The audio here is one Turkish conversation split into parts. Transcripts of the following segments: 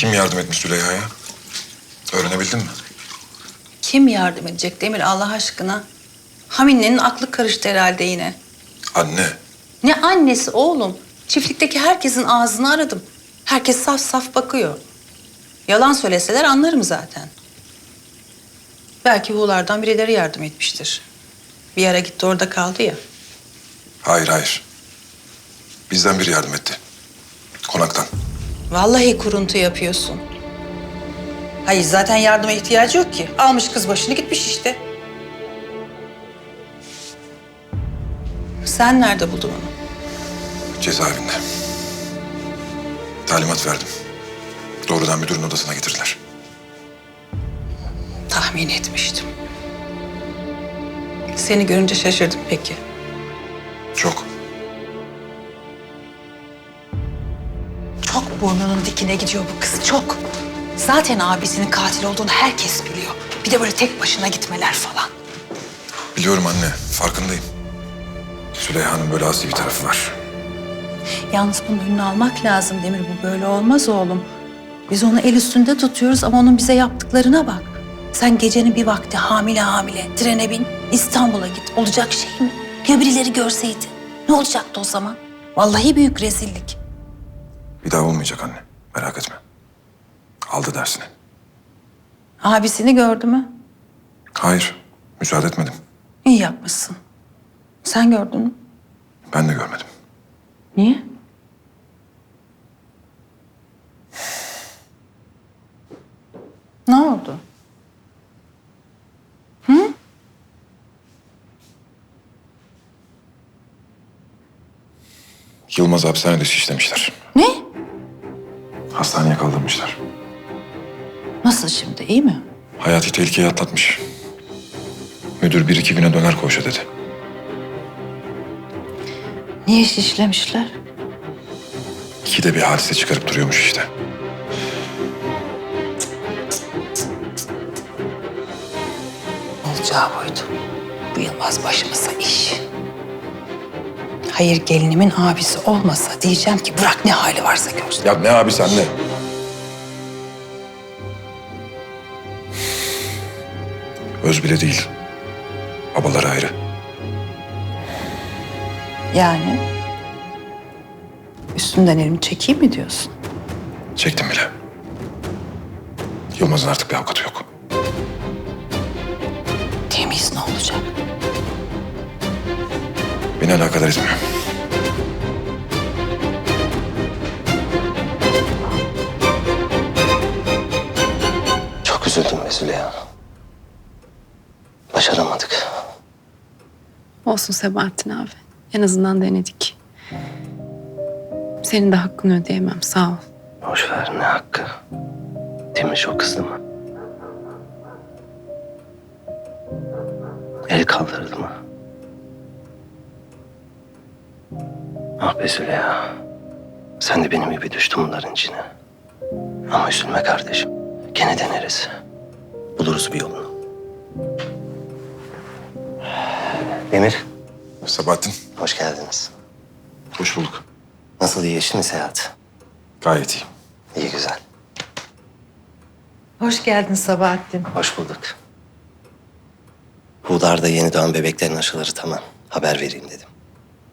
Kim yardım etmiş Züleyha'ya? Öğrenebildin mi? Kim yardım edecek Demir Allah aşkına? Hamine'nin aklı karıştı herhalde yine. Anne. Ne annesi oğlum? Çiftlikteki herkesin ağzını aradım. Herkes saf saf bakıyor. Yalan söyleseler anlarım zaten. Belki Huğlardan birileri yardım etmiştir. Bir ara gitti orada kaldı ya. Hayır hayır. Bizden biri yardım etti. Konaktan. Vallahi kuruntu yapıyorsun. Hayır zaten yardıma ihtiyacı yok ki. Almış kız başını gitmiş işte. Sen nerede buldun onu? Cezaevinde. Talimat verdim. Doğrudan müdürün odasına getirdiler. Tahmin etmiştim. Seni görünce şaşırdım peki. Çok. Burnunun dikine gidiyor bu kız, çok. Zaten abisinin katil olduğunu herkes biliyor. Bir de böyle tek başına gitmeler falan. Biliyorum anne. Farkındayım. Züleyha'nın böyle asi bir tarafı var. Yalnız bunun önünü almak lazım Demir. Bu böyle olmaz oğlum. Biz onu el üstünde tutuyoruz ama onun bize yaptıklarına bak. Sen gecenin bir vakti hamile hamile trene bin İstanbul'a git. Olacak şey mi? Ya birileri görseydi? Ne olacaktı o zaman? Vallahi büyük rezillik. Bir daha olmayacak anne. Merak etme. Aldı dersini. Abisini gördü mü? Hayır. Müsaade etmedim. İyi yapmışsın. Sen gördün mü? Ben de görmedim. Niye? Ne oldu? Yılmaz hapishanede şişlemişler. Ne? Hastaneye kaldırmışlar. Nasıl şimdi? iyi mi? Hayati tehlikeyi atlatmış. Müdür bir iki güne döner koğuşa dedi. Niye şişlemişler? İkide bir hadise çıkarıp duruyormuş işte. Olacağı buydu. Bu Yılmaz başımıza iş. Hayır gelinimin abisi olmasa diyeceğim ki bırak ne hali varsa görsün. Ya ne abi sen ne? Öz bile değil. Babaları ayrı. Yani üstünden elimi çekeyim mi diyorsun? Çektim bile. Yılmaz'ın artık bir avukatı yok. Temiz ne olacak? Beni alakadar etmiyor. Çok üzüldüm be Züleyha. Başaramadık. Olsun Sebahattin abi. En azından denedik. Senin de hakkını ödeyemem sağ ol. Boş ver ne hakkı. Demir çok kızdı mı? El kaldırdı mı? Ah be Züleyha. Sen de benim gibi düştün bunların içine. Ama üzülme kardeşim. Gene deneriz. Buluruz bir yolunu. Demir, Sabahattin, hoş geldiniz. hoş bulduk. Nasıl iyi eşin seyahat? Gayet iyi. İyi güzel. Hoş geldin Sabahattin. Hoş bulduk. Hudar'da yeni doğan bebeklerin aşıları tamam. Haber vereyim dedim.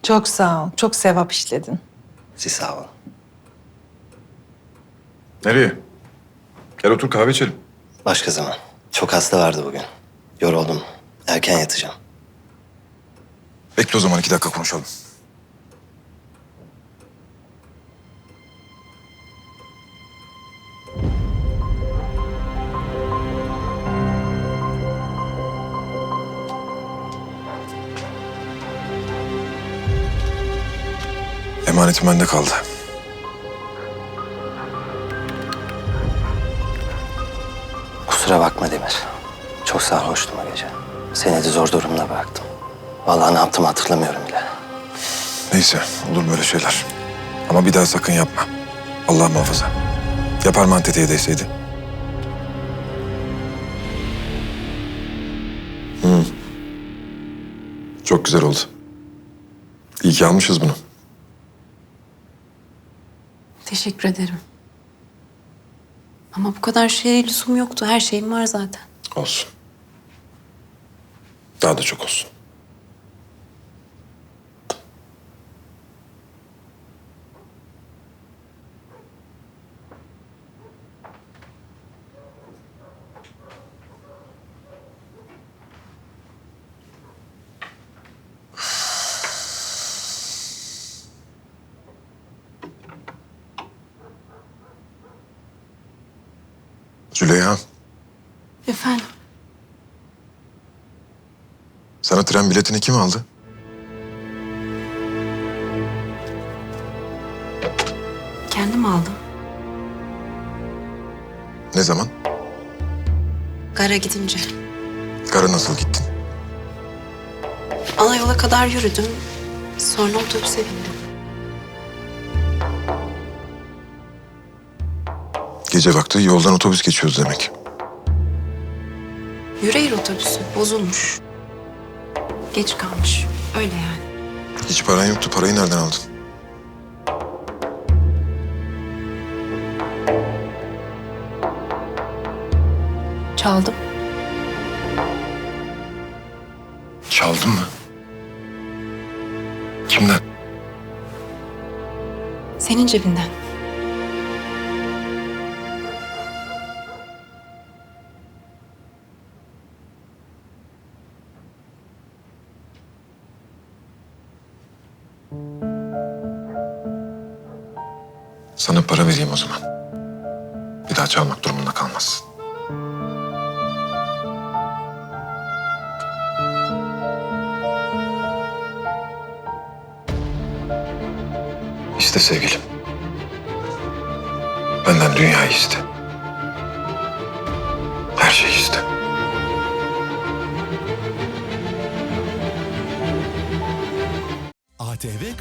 Çok sağ ol. Çok sevap işledin. Siz sağ olun. Nereye? Gel otur kahve içelim. Başka zaman. Çok hasta vardı bugün. Yoruldum. Erken yatacağım. Bekle o zaman iki dakika konuşalım. Emanetim bende kaldı. Kusura bakma Demir. Çok sarhoştum o gece. Seni de zor durumda bıraktım. Vallahi ne yaptım hatırlamıyorum bile. Neyse olur böyle şeyler. Ama bir daha sakın yapma. Allah muhafaza. Yapar mı tetiğe değseydi? Hı. Çok güzel oldu. İyi ki almışız bunu. Teşekkür ederim. Ama bu kadar şeye lüzum yoktu. Her şeyim var zaten. Olsun. Daha da çok olsun. Züleyha, Efendim? sana tren biletini kim aldı? Kendim aldım. Ne zaman? Gara gidince. Kara nasıl gittin? Ana yola kadar yürüdüm. Sonra otobüse bindim. Gece vakti yoldan otobüs geçiyoruz demek. Yüreğir otobüsü bozulmuş. Geç kalmış. Öyle yani. Hiç paran yoktu. Parayı nereden aldın? Çaldım. Çaldın mı? Kimden? Senin cebinden. Sana para vereyim o zaman. Bir daha çalmak durumunda kalmazsın. İste sevgilim. Benden dünyayı iste. Her şeyi iste.